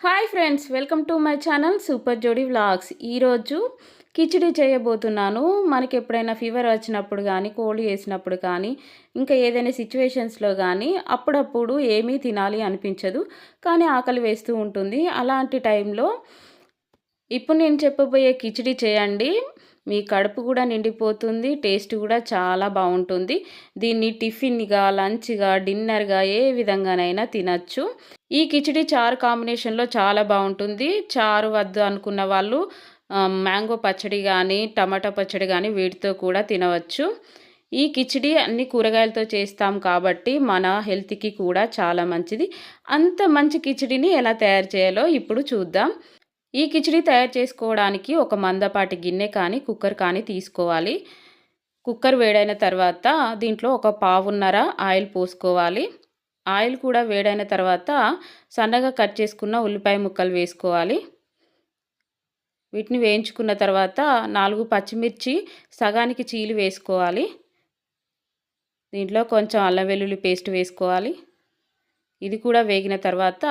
Hi friends welcome to my channel super Jodi vlogs. ఈరోజు కిచిడి చేయబోతున్నాను. మనకి ఎప్పుడైనా ఫీవర్ వచ్చినప్పుడు కానీ కోల్డ్ వేసినప్పుడు కానీ ఇంకా ఏదైనా సిచ్యువేషన్స్లో కానీ అప్పుడప్పుడు ఏమీ తినాలి అనిపించదు. కానీ ఆకలి వేస్తూ ఉంటుంది. అలాంటి టైంలో ఇప్పుడు నేను చెప్పబోయే కిచిడి చేయండి. మీ కడుపు కూడా నిండిపోతుంది టేస్ట్ కూడా చాలా బాగుంటుంది. దీన్ని టిఫిన్గా లంచ్గా డిన్నర్గా ఏ విధంగానైనా తినచ్చు. ఈ కిచిడి చారు కాంబినేషన్లో చాలా బాగుంటుంది. చారు వద్దు అనుకున్న వాళ్ళు మ్యాంగో పచ్చడి కానీ టమాటా పచ్చడి కానీ వీటితో కూడా తినవచ్చు. ఈ కిచిడి అన్ని కూరగాయలతో చేస్తాం కాబట్టి మన హెల్త్కి కూడా చాలా మంచిది. అంత మంచి కిచిడిని ఎలా తయారు చేయాలో ఇప్పుడు చూద్దాం. ఈ కిచిడి తయారు చేసుకోవడానికి ఒక మందపాటి గిన్నె కానీ కుక్కర్ కానీ తీసుకోవాలి. కుక్కర్ వేడైన తర్వాత దీంట్లో ఒక పావున్నర ఆయిల్ పోసుకోవాలి. ఆయిల్ కూడా వేడైన తర్వాత సన్నగా కట్ చేసుకున్న ఉల్లిపాయ ముక్కలు వేసుకోవాలి. వీటిని వేయించుకున్న తర్వాత నాలుగు పచ్చిమిర్చి సగానికి చీలి వేసుకోవాలి. దీంట్లో కొంచెం అల్లం వెల్లుల్లి పేస్ట్ వేసుకోవాలి. ఇది కూడా వేగిన తర్వాత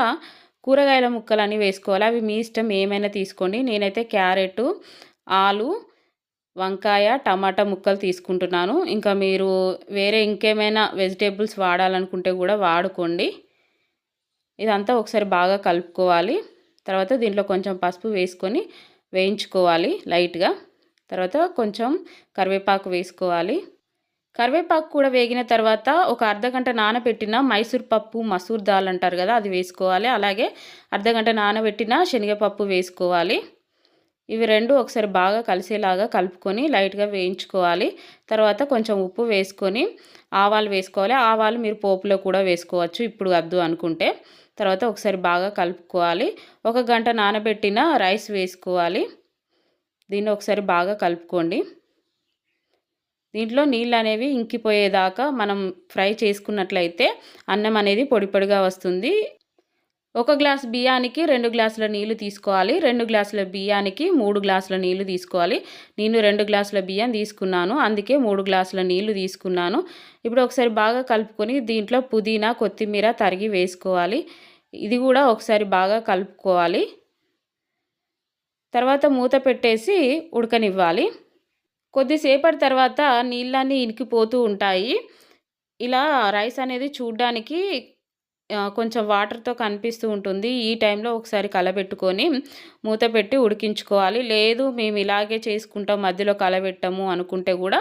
కూరగాయల ముక్కలన్నీ వేసుకోవాలి. అవి మీ ఇష్టం ఏమైనా తీసుకోండి. నేనైతే క్యారెట్ ఆలు వంకాయ టమాటా ముక్కలు తీసుకుంటున్నాను. ఇంకా మీరు వేరే ఇంకేమైనా వెజిటేబుల్స్ వాడాలనుకుంటే కూడా వాడుకోండి. ఇదంతా ఒకసారి బాగా కలుపుకోవాలి. తర్వాత దీంట్లో కొంచెం పసుపు వేసుకొని వేయించుకోవాలి లైట్గా. తర్వాత కొంచెం కరివేపాకు వేసుకోవాలి. కరివేపాకు కూడా వేగిన తర్వాత ఒక అర్ధగంట నానబెట్టిన మైసూర్ పప్పు మసూర్ దాల్ అంటారు కదా అది వేసుకోవాలి. అలాగే అర్ధగంట నానబెట్టిన శనగపప్పు వేసుకోవాలి. ఇవి రెండు ఒకసారి బాగా కలిసేలాగా కలుపుకొని లైట్గా వేయించుకోవాలి. తర్వాత కొంచెం ఉప్పు వేసుకొని ఆవాలు వేసుకోవాలి. ఆవాలు మీరు పోపులో కూడా వేసుకోవచ్చు ఇప్పుడు వద్దు అనుకుంటే. తర్వాత ఒకసారి బాగా కలుపుకోవాలి. ఒక గంట నానబెట్టిన రైస్ వేసుకోవాలి. దీన్ని ఒకసారి బాగా కలుపుకోండి. దీంట్లో నీళ్ళు అనేవి ఇంకిపోయేదాకా మనం ఫ్రై చేసుకున్నట్లయితే అన్నం అనేది పొడి పొడిగా వస్తుంది. ఒక గ్లాస్ బియ్యానికి రెండు గ్లాసుల నీళ్ళు తీసుకోవాలి. రెండు గ్లాసుల బియ్యానికి మూడు గ్లాసుల నీళ్ళు తీసుకోవాలి. నేను రెండు గ్లాసుల బియ్యం తీసుకున్నాను. అందుకే మూడు గ్లాసుల నీళ్ళు తీసుకున్నాను. ఇప్పుడు ఒకసారి బాగా కలుపుకొని దీంట్లో పుదీనా కొత్తిమీర తరిగి వేసుకోవాలి. ఇది కూడా ఒకసారి బాగా కలుపుకోవాలి. తర్వాత మూత పెట్టేసి ఉడకనివ్వాలి. కొద్దిసేపటి తర్వాత నీళ్ళన్నీ ఇనికిపోతూ ఉంటాయి. ఇలా రైస్ అనేది చూడ్డానికి కొంచెం వాటర్తో కనిపిస్తూ ఉంటుంది. ఈ టైంలో ఒకసారి కలబెట్టుకొని మూత పెట్టి ఉడికించుకోవాలి. లేదు మేము ఇలాగే చేసుకుంటాం మధ్యలో కలబెట్టము అనుకుంటే కూడా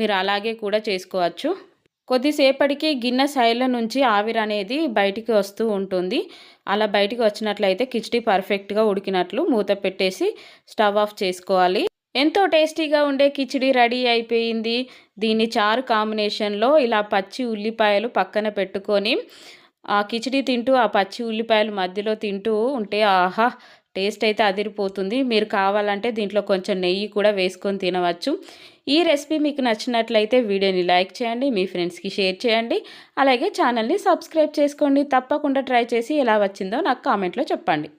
మీరు అలాగే కూడా చేసుకోవచ్చు. కొద్దిసేపటికి గిన్నె సైడ్ల నుంచి ఆవిరి అనేది బయటికి వస్తూ ఉంటుంది. అలా బయటికి వచ్చినట్లయితే కిచడీ పర్ఫెక్ట్గా ఉడికినట్లు మూత పెట్టేసి స్టవ్ ఆఫ్ చేసుకోవాలి. ఎంతో టేస్టీగా ఉండే కిచిడి రెడీ అయిపోయింది. దీన్ని చారు కాంబినేషన్లో ఇలా పచ్చి ఉల్లిపాయలు పక్కన పెట్టుకొని ఆ కిచిడి తింటూ ఆ పచ్చి ఉల్లిపాయలు మధ్యలో తింటూ ఉంటే ఆహా! టేస్ట్ అయితే అదిరిపోతుంది. మీరు కావాలంటే దీంట్లో కొంచెం నెయ్యి కూడా వేసుకొని తినవచ్చు. ఈ రెసిపీ మీకు నచ్చినట్లయితే వీడియోని లైక్ చేయండి మీ ఫ్రెండ్స్కి షేర్ చేయండి. అలాగే ఛానల్ని సబ్స్క్రైబ్ చేసుకోండి. తప్పకుండా ట్రై చేసి ఎలా వచ్చిందో నాకు కామెంట్లో చెప్పండి.